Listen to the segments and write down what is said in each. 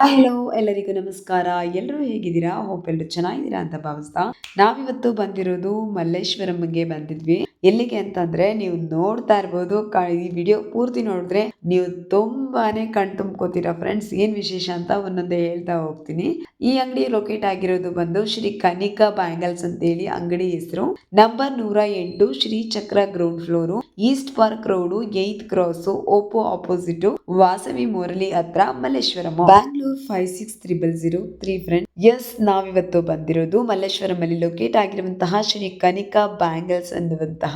Hello, ಎಲ್ಲರಿಗೂ ನಮಸ್ಕಾರ. ಎಲ್ಲರೂ ಹೇಗಿದ್ದೀರಾ? ಹೋಪ್ ಎಲ್ಲರೂ ಚೆನ್ನಾಗಿದ್ದೀರಾ ಅಂತ ಭಾವಿಸ್ತಾ. ನಾವಿವತ್ತು ಬಂದಿರೋದು ಮಲ್ಲೇಶ್ವರಂಗೆ ಬಂದಿದ್ವಿ. ಎಲ್ಲಿಗೆ ಅಂತಂದ್ರೆ ನೀವು ನೋಡ್ತಾ ಇರ್ಬೋದು. ಈ ವಿಡಿಯೋ ಪೂರ್ತಿ ನೋಡಿದ್ರೆ ನೀವು ತುಂಬಾನೇ ಕಣ್ ತುಂಬ್ಕೋತೀರಾ ಫ್ರೆಂಡ್ಸ್ ಏನ್ ವಿಶೇಷ ಅಂತ ಒಂದೊಂದೇ ಹೇಳ್ತಾ ಹೋಗ್ತೀನಿ. ಈ ಅಂಗಡಿ ಲೊಕೇಟ್ ಆಗಿರೋದು ಬಂದು ಶ್ರೀ ಕನಿಕಾ ಬ್ಯಾಂಗಲ್ಸ್ ಅಂತ ಹೇಳಿ ಅಂಗಡಿ ಹೆಸರು. ನಂಬರ್ ನೂರ ಎಂಟು Shri Chakra ground floor east park road eighth cross Oppo opposite Vasavi Murali ಹತ್ರ Malleshwaram Bangalore five six triple zero three friend. Yes ನಾವಿವತ್ತು ಬಂದಿರೋದು ಮಲ್ಲೇಶ್ವರಂ ಅಲ್ಲಿ ಲೊಕೇಟ್ ಆಗಿರುವಂತಹ ಶ್ರೀ ಕನಿಕಾ ಬ್ಯಾಂಗಲ್ಸ್ ಅನ್ನುವಂತಹ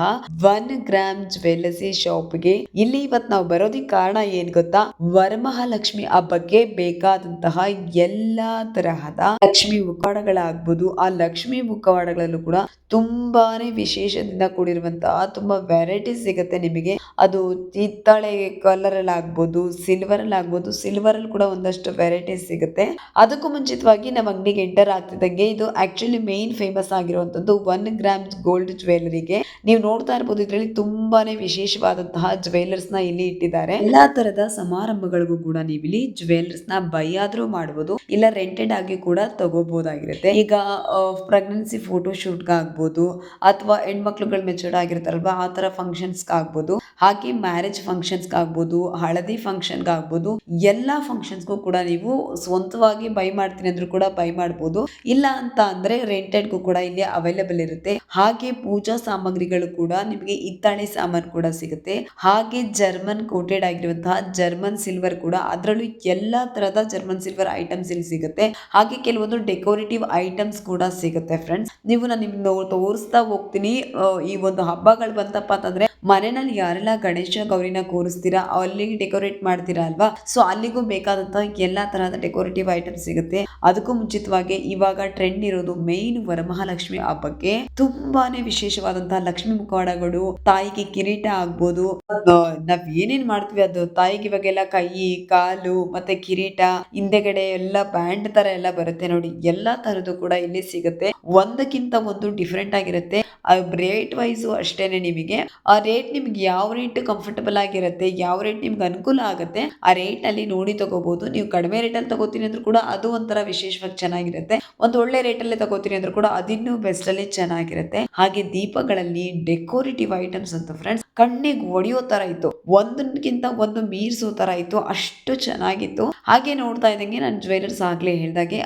ಒನ್ ಗ್ರಾಮ್ ಜ್ಯುವೆಲ್ಲರ್ಸಿ ಶಾಪ್ಗೆ ಇಲ್ಲಿ ಇವತ್ತು ನಾವು ಬರೋದಿಕ್ ಕಾರಣ ಏನ್ ಗೊತ್ತಾ? ವರಮಹಾಲಕ್ಷ್ಮಿ ಹಬ್ಬಕ್ಕೆ ಬೇಕಾದಂತಹ ಎಲ್ಲಾ ತರಹದ ಲಕ್ಷ್ಮಿ ಮುಖವಾಡಗಳಾಗ್ಬೋದು ಆ ಲಕ್ಷ್ಮಿ ಮುಖವಾಡಗಳಲ್ಲೂ ಕೂಡ ತುಂಬಾನೇ ವಿಶೇಷದಿಂದ ಕೂಡಿರುವಂತಹ ತುಂಬಾ ವೆರೈಟಿ ಸಿಗುತ್ತೆ ನಿಮಗೆ. ಅದು ಕಿತ್ತಳೆ ಕಲರ್ ಅಲ್ಲಿ ಆಗ್ಬೋದು ಸಿಲ್ವರ್ ಅಲ್ಲಿ ಆಗ್ಬೋದು ಸಿಲ್ವರ್ ಅಲ್ಲಿ ಕೂಡ ಒಂದಷ್ಟು ವೆರೈಟಿ ಸಿಗುತ್ತೆ. ಅದಕ್ಕೂ ಮುಂಚಿತವಾಗಿ ನಮ್ಮ ಅಂಗಡಿಗೆ ಎಂಟರ್ ಆಗ್ತಿದ್ದಂಗೆ ಇದು ಆಕ್ಚುಲಿ ಮೇನ್ ಫೇಮಸ್ ಆಗಿರುವಂತದ್ದು ಒನ್ ಗ್ರಾಮ್ ಗೋಲ್ಡ್ ಜ್ಯುವೆಲರಿಗೆ ನೀವು ನೋಡ್ತಾ ಇರ್ಬೋದು ಇದರಲ್ಲಿ ತುಂಬಾನೇ ವಿಶೇಷವಾದಂತಹ ಜ್ಯುವೆಲ್ಲರ್ಸ್ನ ಇಲ್ಲಿ ಇಟ್ಟಿದ್ದಾರೆ. ಎಲ್ಲಾ ತರದ ಸಮಾರಂಭಗಳಿಗೂ ಕೂಡ ನೀವು ಇಲ್ಲಿ ನ ಬೈ ಆದ್ರೂ ಮಾಡಬಹುದು ಇಲ್ಲ ರೆಂಟೆಡ್ ಆಗಿ ಕೂಡ ತಗೋಬಹುದಾಗಿರುತ್ತೆ ಈಗ ಪ್ರೆಗ್ನೆನ್ಸಿ ಫೋಟೋ ಶೂಟ್ ಆಗ್ಬೋದು, ಅಥವಾ ಹೆಣ್ಮಕ್ಳುಗಳು ಮೆಚೂರ್ಡ್ ಆಗಿರ್ತಾರಲ್ವಾ, ಆ ತರ ಫಂಕ್ಷನ್ಸ್ ಆಗ್ಬೋದು, ಹಾಗೆ ಮ್ಯಾರೇಜ್ ಫಂಕ್ಷನ್ಸ್ ಆಗ್ಬೋದು, ಹಳದಿ ಫಂಕ್ಷನ್ ಆಗ್ಬೋದು, ಎಲ್ಲಾ ಫಂಕ್ಷನ್ಸ್ಗೂ ಕೂಡ ನೀವು ಸ್ವಂತವಾಗಿ ಬೈ ಮಾಡ್ತೀನಿ ಅಂದ್ರೂ ಕೂಡ ಬೈ ಮಾಡ್ಬೋದು. ಇಲ್ಲ ಅಂತ ಅಂದ್ರೆ ರೆಂಟೆಡ್ಗೂ ಕೂಡ ಇಲ್ಲಿ ಅವೈಲೇಬಲ್ ಇರುತ್ತೆ. ಹಾಗೆ ಪೂಜಾ ಸಾಮಗ್ರಿಗಳು ಕೂಡ ನಿಮಗೆ ಹಿತ್ತಾಳೆ ಸಾಮಾನು ಕೂಡ ಸಿಗುತ್ತೆ. ಹಾಗೆ ಜರ್ಮನ್ ಕೋಟೆಡ್ ಆಗಿರುವಂತಹ ಜರ್ಮನ್ ಸಿಲ್ವರ್ ಕೂಡ ಅದರಲ್ಲೂ ಎಲ್ಲಾ ತರಹದ ಜರ್ಮನ್ ಸಿಲ್ವರ್ ಐಟಮ್ಸ್ ಇಲ್ಲಿ ಸಿಗುತ್ತೆ. ಹಾಗೆ ಕೆಲವೊಂದು ಡೆಕೋರೇಟಿವ್ ಐಟಮ್ಸ್ ಕೂಡ ಸಿಗುತ್ತೆ ಫ್ರೆಂಡ್ಸ್ ನೀವು ನಾನು ನಿಮ್ಗೆ ತೋರಿಸ್ತಾ ಹೋಗ್ತೀನಿ. ಈ ಒಂದು ಹಬ್ಬಗಳು ಬಂತಪ್ಪ ಅಂತಂದ್ರೆ ಮನೆಯಲ್ಲಿ ಯಾರೆಲ್ಲ ಗಣೇಶ ಗೌರಿನ ಕೂರಿಸ್ತೀರಾ, ಅಲ್ಲಿಗೆ ಡೆಕೋರೇಟ್ ಮಾಡ್ತೀರಾ ಅಲ್ವಾ? ಸೊ ಅಲ್ಲಿಗೂ ಬೇಕಾದಂತಹ ಎಲ್ಲಾ ತರಹದ ಡೆಕೋರೇಟಿವ್ ಐಟಮ್ ಸಿಗುತ್ತೆ. ಅದಕ್ಕೂ ಮುಂಚಿತವಾಗಿ ಇವಾಗ ಟ್ರೆಂಡ್ ಇರೋದು ಮೇನ್ ವರಮಹಾಲಕ್ಷ್ಮಿ ಹಬ್ಬಕ್ಕೆ. ತುಂಬಾನೇ ವಿಶೇಷವಾದಂತಹ ಲಕ್ಷ್ಮಿ ಮುಖವಾಡಗಳು, ತಾಯಿಗೆ ಕಿರೀಟ ಆಗ್ಬೋದು. ನಾವ್ ಏನೇನ್ ಮಾಡ್ತೀವಿ ಅದು? ತಾಯಿಗೆ ಇವಾಗೆಲ್ಲ ಕೈ, ಕಾಲು ಮತ್ತೆ ಕಿರೀಟ, ಹಿಂದೆಗಡೆ ಎಲ್ಲ ಬ್ಯಾಂಡ್ ತರ ಎಲ್ಲ ಬರುತ್ತೆ ನೋಡಿ. ಎಲ್ಲಾ ತರದ್ದು ಕೂಡ ಇಲ್ಲಿ ಸಿಗುತ್ತೆ. ಒಂದಕ್ಕಿಂತ ಒಂದು ಡಿಫ್ರೆಂಟ್ ಆಗಿರುತ್ತೆ. ರೇಟ್ ವೈಸ್ ಅಷ್ಟೇನೆ ನಿಮಗೆ. ಆ ರೇಟ್ ನಿಮ್ಗೆ ಯಾವ ರೇಟ್ ಕಂಫರ್ಟಬಲ್ ಆಗಿರುತ್ತೆ, ಯಾವ ರೇಟ್ ನಿಮ್ಗೆ ಅನುಕೂಲ ಆಗುತ್ತೆ, ಆ ರೇಟ್ ಅಲ್ಲಿ ನೋಡಿ ತಗೋಬಹುದು ನೀವು ಕಡಿಮೆ ರೇಟಲ್ಲಿ ತಗೋತೀನಿ ಅಂದ್ರೂ ಕೂಡ ಅದು ಒಂಥರ ವಿಶೇಷವಾಗಿ ಚೆನ್ನಾಗಿರುತ್ತೆ. ಒಂದು ಒಳ್ಳೆ ರೇಟಲ್ಲೇ ತಗೋತೀನಿ ಅಂದ್ರೂ ಕೂಡ ಅದಿನ್ನೂ ಬೆಸ್ಟ್ ಅಲ್ಲಿ ಚೆನ್ನಾಗಿರುತ್ತೆ. ಹಾಗೆ ದೀಪಗಳಲ್ಲಿ ಡೆಕೋರೇಟಿವ್ ಐಟಮ್ಸ್ ಅಂತ ಫ್ರೆಂಡ್ಸ್ ಕಣ್ಣಿಗೆ ಒಡೆಯೋ ತರ ಇತ್ತು. ಒಂದಕ್ಕಿಂತ ಒಂದು ಮೀರ್ಸೋ ತರ ಇತ್ತು. ಅಷ್ಟು ಚೆನ್ನಾಗಿತ್ತು. ಹಾಗೆ ನೋಡ್ತಾ ಇದ್ದಂಗೆ ನಾನು ಜ್ಯುವೆಲರ್ಸ್ ಆಗ್ಲಿ ಹೇಳಿದಾಗೆ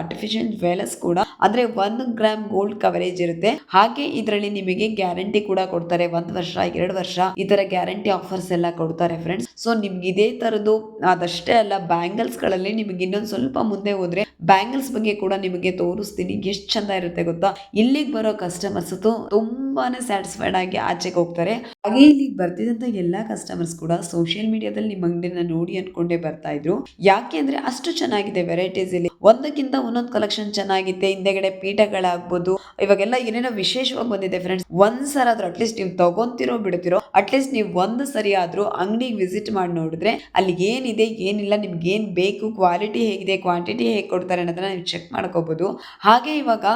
ಆರ್ಟಿಫಿಷಿಯಲ್ ಜ್ಯುವೆಲರ್ಸ್ ಕೂಡ. ಅಂದ್ರೆ ಒಂದು ಗ್ರಾಮ್ ಗೋಲ್ಡ್ ಕವರೇಜ್ ಇರುತ್ತೆ. ಹಾಗೆ ಇದರಲ್ಲಿ ನಿಮಗೆ ಗ್ಯಾರಂಟಿ ಕೂಡ ಕೊಡ್ತಾರೆ. ಒಂದು ವರ್ಷ, ಎರಡು ವರ್ಷ ಈ ತರ ಗ್ಯಾರಂಟಿ ಆಫರ್ಸ್ ಎಲ್ಲ ಕೊಡ್ತಾರೆ ಫ್ರೆಂಡ್ಸ್ ಸೊ ನಿಮ್ಗೆ ಇದೇ ತರದ್ದು ಅದಷ್ಟೇ ಅಲ್ಲ ಬ್ಯಾಂಗಲ್ಸ್ಗಳಲ್ಲಿ ನಿಮಗೆ ಇನ್ನೊಂದು ಸ್ವಲ್ಪ ಮುಂದೆ ಹೋದ್ರೆ ಬ್ಯಾಂಗಲ್ಸ್ ಬಗ್ಗೆ ಕೂಡ ನಿಮಗೆ ತೋರಿಸ್ತೀನಿ. ಎಷ್ಟು ಚಂದ ಇರುತ್ತೆ ಗೊತ್ತಾ? ಇಲ್ಲಿಗೆ ಬರೋ ಕಸ್ಟಮರ್ಸ್ ತುಂಬಾನೇ ಸ್ಯಾಟಿಸ್ಫೈಡ್ ಆಗಿ ಆಚೆಗೆ ಹೋಗ್ತಾರೆ. ಹಾಗೆ ಇಲ್ಲಿ ಬರ್ತಿದಂತ ಎಲ್ಲಾ ಕಸ್ಟಮರ್ಸ್ ಕೂಡ ಸೋಷಿಯಲ್ ಮೀಡಿಯಾದಲ್ಲಿ ನಿಮ್ಮ ಅಂಗಡಿನ ನೋಡಿ ಅನ್ಕೊಂಡೇ ಬರ್ತಾ ಇದ್ರು. ಯಾಕೆ ಅಂದ್ರೆ ಅಷ್ಟು ಚೆನ್ನಾಗಿದೆ ವೆರೈಟೀಸ್ ಇಲ್ಲಿ. ಒಂದಕ್ಕಿಂತ ಒಂದೊಂದು ಕಲೆಕ್ಷನ್ ಚೆನ್ನಾಗಿದೆ ಹಿಂದೆಗಡೆ ಪೀಠಗಳಾಗ್ಬೋದು, ಇವಾಗೆಲ್ಲ ಏನೇನೋ ವಿಶೇಷವಾಗಿ ಬಂದಿದೆ ಫ್ರೆಂಡ್ಸ್ ಒಂದ್ ಸಲ ಆದ್ರೂ ಅಟ್ಲೀಸ್ಟ್ ನೀವು ತಗೊಂತಿರೋ, ಬಿಡ್ತಿರೋ ಅಟ್ಲೀಸ್ಟ್ ನೀವು ಒಂದ್ ಸರಿ ಆದ್ರೂ ಅಂಗಡಿಗೆ ವಿಸಿಟ್ ಮಾಡಿ ನೋಡಿದ್ರೆ ಅಲ್ಲಿ ಏನಿದೆ, ಏನಿಲ್ಲ ನಿಮ್ಗೆ ಏನ್ ಬೇಕು ಕ್ವಾಲಿಟಿ ಹೇಗಿದೆ ಕ್ವಾಂಟಿಟಿ ಹೇಗೆ ಕೊಡ್ತಾರೆ ಅನ್ನೋದನ್ನ ನೀವು ಚೆಕ್ ಮಾಡ್ಕೋಬಹುದು ಹಾಗೆ ಇವಾಗ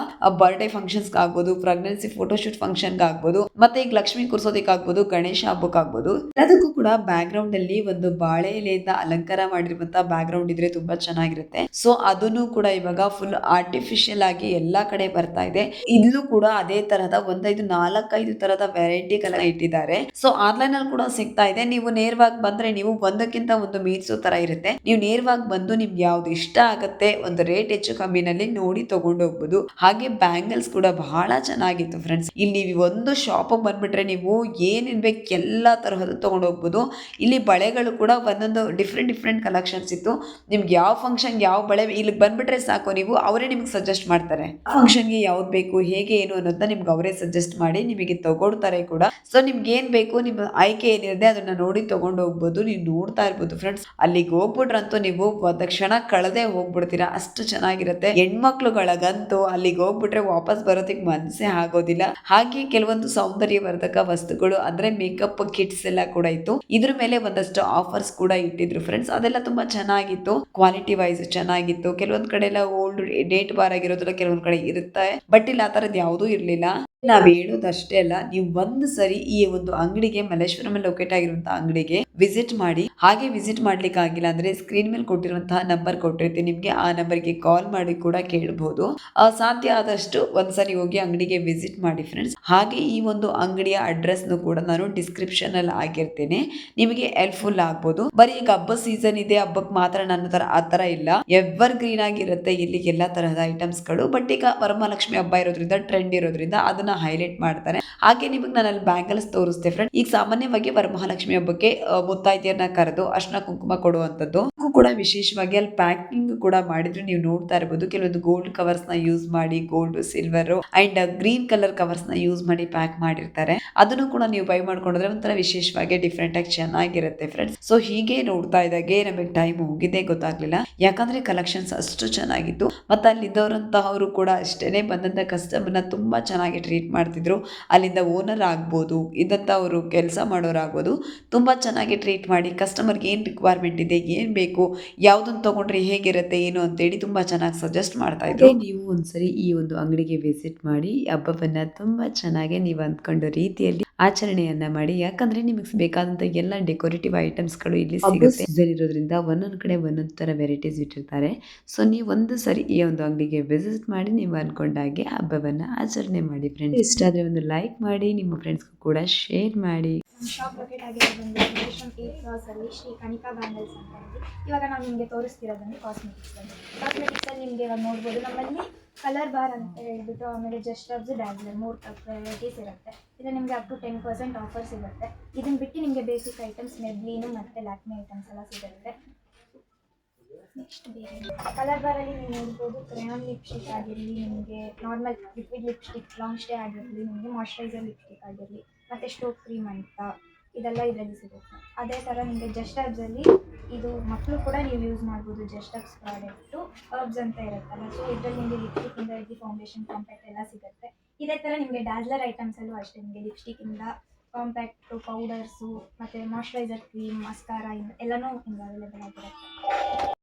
ಬರ್ಡೇ ಫಂಕ್ಷನ್ಸ್ ಆಗ್ಬೋದು ಪ್ರೆಗ್ನೆನ್ಸಿ ಫೋಟೋಶೂಟ್ ಫಂಕ್ಷನ್ ಆಗ್ಬೋದು ಮತ್ತೆ ಈಗ ಲಕ್ಷ್ಮಿ ಕೂರ್ಸೋದಕ್ಕೆ ಆಗ್ಬೋದು, ಗಣೇಶ ಹಬ್ಬಕ್ಕೆ ಆಗ್ಬೋದು. ಎಲ್ಲದಕ್ಕೂ ಕೂಡ ಬ್ಯಾಕ್ ಗ್ರೌಂಡ್ ಅಲ್ಲಿ ಒಂದು ಬಾಳೆ ಎಲೆಯಿಂದ ಅಲಂಕಾರ ಮಾಡಿರುವಂತಹ ಬ್ಯಾಕ್ ಗ್ರೌಂಡ್ ಇದ್ರೆ ತುಂಬಾ ಚೆನ್ನಾಗಿರುತ್ತೆ. ಸೊ ಅದನ್ನು ಕೂಡ ಇವಾಗ ಫುಲ್ ಆರ್ಟಿಫಿಷಿಯಲ್ ಆಗಿ ಎಲ್ಲಾ ಕಡೆ ಬರ್ತಾ ಇದೆ. ಇಲ್ಲೂ ಕೂಡ ಅದೇ ತರಹದ ಒಂದೈದು ನಾಲ್ಕೈದು ತರಹದ ವೆರೈಟಿ ಕಲರ್ ಇಟ್ಟಿದ್ದಾರೆ. ಸೊ ಆನ್ಲೈನ್ ಅಲ್ಲಿ ಕೂಡ ಸಿಗ್ತಾ ಇದೆ. ನೀವು ನೇರವಾಗಿ ಬಂದ್ರೆ ನೀವು ಒಂದಕ್ಕಿಂತ ಒಂದು ಮೀರ್ಸೋ ತರ ಇರುತ್ತೆ. ನೀವು ನೇರವಾಗಿ ಬಂದು ನಿಮ್ಗೆ ಯಾವ್ದು ಇಷ್ಟ ಆಗುತ್ತೆ ಒಂದು ರೇಟ್ ಹೆಚ್ಚು ಕಮ್ಮಿನಲ್ಲಿ ನೋಡಿ ತಗೊಂಡು ಹೋಗ್ಬೋದು. ಹಾಗೆ ಬ್ಯಾಂಗಲ್ಸ್ ಕೂಡ ಬಹಳ ಚೆನ್ನಾಗಿತ್ತು ಫ್ರೆಂಡ್ಸ್ ಇಲ್ಲಿ ಒಂದು ಶಾಪ್ ಬಂದ್ಬಿಟ್ರೆ ನೀವು ಏನೇನ್ ಬೇಕು ಎಲ್ಲಾ ತರಹದ ತೊಗೊಂಡು ಹೋಗ್ಬೋದು. ಇಲ್ಲಿ ಬಳೆಗಳು ಕೂಡ ಒಂದೊಂದು ಡಿಫ್ರೆಂಟ್ ಡಿಫ್ರೆಂಟ್ ಕಲೆಕ್ಷನ್ಸ್ ಇತ್ತು. ನಿಮ್ಗೆ ಯಾವ ಫಂಕ್ಷನ್ ಯಾವ ಬಳೆ ಇಲ್ಲಿ ಬಂದುಬಿಟ್ರೆ ಸಾಕು, ನೀವು ಅವರೇ ನಿಮ್ಗೆ ಸಜೆಸ್ಟ್ ಮಾಡ್ತಾರೆ. ಫಂಕ್ಷನ್ಗೆ ಯಾವ್ದು ಬೇಕು, ಹೇಗೆ ಏನು ಅನ್ನೋದನ್ನ ನಿಮ್ಗೆ ಅವರೇ ಸಜೆಸ್ಟ್ ಮಾಡಿ ನಿಮಗೆ ತಗೊಳ್ತಾರೆ ಕೂಡ. ಸೊ ನಿಮ್ಗೆ ಏನು ಬೇಕು, ನಿಮ್ಮ ಆಯ್ಕೆ ಏನಿದೆ ಅದನ್ನ ನೋಡಿ ತೊಗೊಂಡು ಹೋಗ್ಬೋದು. ನೀವು ನೋಡ್ತಾ ಇರ್ಬೋದು ಫ್ರೆಂಡ್ಸ್ ಅಲ್ಲಿಗೆ ಹೋಗ್ಬಿಟ್ರಂತೂ ನೀವು ಒಂದು ಕ್ಷಣ ಕಳೆದೇ ಹೋಗ್ಬಿಡ್ತೀರಾ. ಅಷ್ಟು ಚೆನ್ನಾಗಿರುತ್ತೆ. ಹೆಣ್ಮಕ್ಳುಗಳಿಗಂತೂ ಅಲ್ಲಿಗೆ ಹೋಗ್ಬಿಟ್ರೆ ವಾಪಸ್ ಬರೋದಕ್ಕೆ ಮನಸ್ಸೇ ಆಗೋದಿಲ್ಲ. ಹಾಗೆ ಕೆಲವೊಂದು ಸೌಂದರ್ಯವರ್ಧಕ ವಸ್ತುಗಳು ಅಂದ್ರೆ ಮೇಕಪ್ ಕಿಟ್ಸ್ ಎಲ್ಲ ಕೂಡ ಇತ್ತು. ಇದ್ರ ಮೇಲೆ ಒಂದಷ್ಟು ಆಫರ್ಸ್ ಕೂಡ ಇಟ್ಟಿದ್ರು ಫ್ರೆಂಡ್ಸ್ ಅದೆಲ್ಲ ತುಂಬಾ ಚೆನ್ನಾಗಿತ್ತು. ಕ್ವಾಲಿಟಿ ವೈಸ್ ಚೆನ್ನಾಗಿತ್ತು. ಕೆಲವೊಂದ್ ಕಡೆ ಎಲ್ಲ ಓಲ್ಡ್ ಡೇಟ್ ಬಾರ್ ಆಗಿರೋದ್ರಲ್ಲಿ ಕೆಲವೊಂದ್ ಕಡೆ ಇರುತ್ತೆ. ಬಟ್ ಇಲ್ಲಿ, ಆ ತರದ್ ಯಾವುದೂ ಇರ್ಲಿಲ್ಲ. ನಾವ್ ಹೇಳೋದಷ್ಟೇ ಅಲ್ಲ, ನೀವು ಒಂದು ಸರಿ ಈ ಒಂದು ಅಂಗಡಿಗೆ, ಮಲ್ಲೇಶ್ವರಂ ಲೊಕೇಟ್ ಆಗಿರುವಂತ ಅಂಗಡಿಗೆ ವಿಸಿಟ್ ಮಾಡಿ. ಹಾಗೆ ವಿಸಿಟ್ ಮಾಡ್ಲಿಕ್ಕೆ ಆಗಿಲ್ಲ ಅಂದ್ರೆ ಸ್ಕ್ರೀನ್ ಮೇಲೆ ಕೊಟ್ಟಿರುವಂತಹ ನಂಬರ್ ಕೊಟ್ಟಿರ್ತೀನಿ. ನಿಮ್ಗೆ ಆ ನಂಬರ್ಗೆ ಕಾಲ್ ಮಾಡಿ ಕೂಡ ಕೇಳಬಹುದು ಸಾಧ್ಯ ಆದಷ್ಟು ಒಂದ್ಸರಿ ಹೋಗಿ ಅಂಗಡಿಗೆ ವಿಸಿಟ್ ಮಾಡಿ ಫ್ರೆಂಡ್ಸ್ ಹಾಗೆ ಈ ಒಂದು ಅಂಗಡಿಯ ಅಡ್ರೆಸ್ ಕೂಡ ನಾನು ಡಿಸ್ಕ್ರಿಪ್ಷನ್ ಅಲ್ಲಿ ಆಗಿರ್ತೇನೆ ನಿಮಗೆ ಹೆಲ್ಪ್ಫುಲ್ ಆಗ್ಬೋದು. ಬರೀ ಈಗ ಹಬ್ಬ ಸೀಸನ್ ಇದೆ, ಹಬ್ಬಕ್ಕೆ ಮಾತ್ರ ನನ್ನ ತರ ಆ ತರ ಇಲ್ಲ. ಎವರ್ ಗ್ರೀನ್ ಆಗಿರುತ್ತೆ ಇಲ್ಲಿ ಎಲ್ಲಾ ತರಹದ ಐಟಮ್ಸ್ಗಳು. ಬಟ್ ಈಗ ವರಮಹಾಲಕ್ಷ್ಮಿ ಹಬ್ಬ ಇರೋದ್ರಿಂದ ಟ್ರೆಂಡ್ ಇರೋದ್ರಿಂದ ಅದನ್ನ ಹೈಲೈಟ್ ಮಾಡ್ತಾರೆ. ಹಾಗೆ ನಿಮಗೆ ನಾನು ಅಲ್ಲಿ ಬ್ಯಾಂಗಲ್ಸ್ ತೋರಿಸ್ತೆ ಫ್ರೆಂಡ್ ಈಗ ಸಾಮಾನ್ಯವಾಗಿ ವರಮಹಾಲಕ್ಷ್ಮಿ ಹಬ್ಬಕ್ಕೆ ಮುತ್ತಾಯ್ತಿಯನ್ನ ಕರೆದು ಅರ್ಶನ ಕುಂಕುಮ ಕೊಡುವಂಥದ್ದು. ಕೂಡ ವಿಶೇಷವಾಗಿ ಅಲ್ಲಿ ಪ್ಯಾಕಿಂಗ್ ಕೂಡ ಮಾಡಿದ್ರೆ ನೀವು ನೋಡ್ತಾ ಇರಬಹುದು ಕೆಲವೊಂದು ಗೋಲ್ಡ್ ಕವರ್ಸ್ನ ಯೂಸ್ ಮಾಡಿ gold silver and green colour ಕವರ್ಸ್ನ use ಮಾಡಿ ಪ್ಯಾಕ್ ಮಾಡಿರ್ತಾರೆ. ಅದನ್ನು ಕೂಡ ನೀವು ಬೈ ಮಾಡ್ಕೊಂಡ್ರೆ ಒಂಥರ ವಿಶೇಷವಾಗಿ ಡಿಫ್ರೆಂಟ್ ಆಗಿ ಚೆನ್ನಾಗಿರುತ್ತೆ ಫ್ರೆಂಡ್ಸ್ ಸೊ ಹೀಗೆ ನೋಡ್ತಾ ಇದ್ದಾಗೆ ನಮಗೆ ಟೈಮ್ ಹೋಗಿದ್ದೇ ಗೊತ್ತಾಗ್ಲಿಲ್ಲ. ಯಾಕಂದ್ರೆ ಕಲೆಕ್ಷನ್ಸ್ ಅಷ್ಟು ಚೆನ್ನಾಗಿತ್ತು. ಮತ್ತೆ ಅಲ್ಲಿದ್ದವರಂತಹವರು ಕೂಡ ಅಷ್ಟೇನೆ ಬಂದಂತ ಕಸ್ಟಮರ್ನ ತುಂಬಾ ಚೆನ್ನಾಗಿ ಟ್ರೀಟ್ ಮಾಡ್ತಿದ್ರು. ಅಲ್ಲಿಂದ ಓನರ್ ಆಗ್ಬೋದು ಇದ್ದಂಥವರು ಕೆಲಸ ಮಾಡೋರಾಗ್ಬೋದು. ತುಂಬ ಚೆನ್ನಾಗಿ ಟ್ರೀಟ್ ಮಾಡಿ ಕಸ್ಟಮರ್ಗೆ ಏನು ರಿಕ್ವೈರ್ಮೆಂಟ್ ಇದೆ, ಏನು ಬೇಕು ಯಾವುದನ್ನು ತಗೊಂಡ್ರೆ ಹೇಗಿರುತ್ತೆ, ಏನು ಅಂತೇಳಿ ತುಂಬ ಚೆನ್ನಾಗಿ ಸಜೆಸ್ಟ್ ಮಾಡ್ತಾ ಇದ್ರು. ನೀವು ಒಂದ್ಸರಿ ಈ ಒಂದು ಅಂಗಡಿಗೆ ವಿಸಿಟ್ ಮಾಡಿ ಹಬ್ಬವನ್ನ ತುಂಬ ಚೆನ್ನಾಗಿ ನೀವು ಅಂದ್ಕೊಂಡ ರೀತಿಯಲ್ಲಿ ಆಚರಣೆಯನ್ನ ಮಾಡಿ ಯಾಕಂದ್ರೆ ನಿಮಗೆ ಬೇಕಾದಂತ ಎಲ್ಲ ಡೆಕೋರೇಟಿವ್ ಐಟಮ್ಸ್ಗಳು ಇಲ್ಲಿ ಸಿಗುತ್ತೆ. ಸೀಸನ್ ಇರೋದ್ರಿಂದ ಒಂದೊಂದು ಕಡೆ ಒಂದೊಂದು ತರ ವೆರೈಟೀಸ್ ಇಟ್ಟಿರ್ತಾರೆ. ಸೊ ನೀವು ಒಂದು ಸರಿ ಈ ಒಂದು ಅಂಗಡಿಗೆ ವಿಸಿಟ್ ಮಾಡಿ ನೀವು ಅನ್ಕೊಂಡಾಗೆ ಹಬ್ಬವನ್ನ ಆಚರಣೆ ಮಾಡಿ ಫ್ರೆಂಡ್ಸ್ ಇಷ್ಟ ಆದ್ರೆ ಒಂದು ಲೈಕ್ ಮಾಡಿ ನಿಮ್ಮ ಫ್ರೆಂಡ್ಸ್ ಕೂಡ ಶೇರ್ ಮಾಡಿ. ಶಾಪ್ ಲೊಕೇಟ್ ಆಗಿರೋದು ಬಂದು ರೇಷನ್ ಏಟ್ ಕ್ರಾಸಲ್ಲಿ ಶ್ರೀ ಕಣಿಕಾ ಬ್ಯಾಂಗಲ್ಸ್ ಅಂತ ಹೇಳಿ ಇವಾಗ ನಾವು ನಿಮಗೆ ತೋರಿಸ್ತಿರೋದಂದ್ರೆ ಕಾಸ್ಮೆಟಿಕ್ಸ್ ಅಲ್ಲಿ ನಿಮಗೆ ಇವಾಗ ನೋಡ್ಬೋದು. ನಮ್ಮಲ್ಲಿ ಕಲರ್ ಬಾರ್ ಅಂತ ಹೇಳ್ಬಿಟ್ಟು ಆಮೇಲೆ ಜಸ್ಟ್ ಅಬ್ಸ್ ಡ್ಯಾಗ್ಲರ್ ಮೂರು ವೆರೈಟೀಸ್ ಇರುತ್ತೆ ಇದು ನಿಮಗೆ up to ten percent offer ಸಿಗುತ್ತೆ. ಇದನ್ನು ಬಿಟ್ಟು ನಿಮಗೆ ಬೇಸಿಕ್ ಐಟಮ್ಸ್ ಮೆಬ್ಲೀನು ಮತ್ತು ಲ್ಯಾಕ್ಮಿ ಐಟಮ್ಸ್ ಎಲ್ಲ ಸಿಗುತ್ತೆ. ನೆಕ್ಸ್ಟ್ ಬೇರೆ. ಕಲರ್ ಬಾರಲ್ಲಿ ನೀವು ನೋಡ್ಬೋದು ಕ್ರಯಾನ್ ಲಿಪ್ಸ್ಟಿಕ್ ಆಗಿರಲಿ, ನಿಮಗೆ normal liquid lipstick long stay ಆಗಿರಲಿ, ನಿಮಗೆ ಮಾಯ್ಶ್ಚರೈಸರ್ ಲಿಪ್ಸ್ಟಿಕ್ ಆಗಿರಲಿ, ಮತ್ತು ಸ್ಟೋಕ್ ಕ್ರೀಮ್ ಅಂತ. ಇದೆಲ್ಲ ಇದರಲ್ಲಿ ಸಿಗುತ್ತೆ. ಅದೇ ಥರ ನಿಮಗೆ ಜಸ್ಟ್ ಅಲ್ಲಿ ಇದು ಮಕ್ಕಳು ಕೂಡ ನೀವು ಯೂಸ್ ಮಾಡ್ಬೋದು ಜಸ್ಟ್ ಅಬ್ಸ್ ಪ್ರಾಡಕ್ಟು ಹರ್ಬ್ಸ್ ಅಂತ ಇರುತ್ತಲ್ಲ. ಸೊ ಇದರಲ್ಲಿ ನಿಮಗೆ ಲಿಪ್ಸ್ಟಿಕ್ಕಿಂದ ಹಿಡಿದು ಫೌಂಡೇಶನ್ ಕಾಂಪ್ಯಾಕ್ಟ್ ಎಲ್ಲ ಸಿಗುತ್ತೆ. ಇದೇ ಥರ ನಿಮಗೆ ಡ್ಯಾಜ್ಲರ್ ಐಟಮ್ಸಲ್ಲೂ ಅಷ್ಟೇ, ನಿಮಗೆ ಲಿಪ್ಸ್ಟಿಕ್ಕಿಂದ ಕಾಂಪ್ಯಾಕ್ಟು ಪೌಡರ್ಸು ಮತ್ತು ಮಾಯ್ಶ್ಚರೈಸರ್ ಕ್ರೀಮ್ ಮಸ್ಕಾರ ಎಲ್ಲನೂ ನಿಮ್ಗೆ ಅವೈಲೇಬಲ್ ಆಗಿರುತ್ತೆ.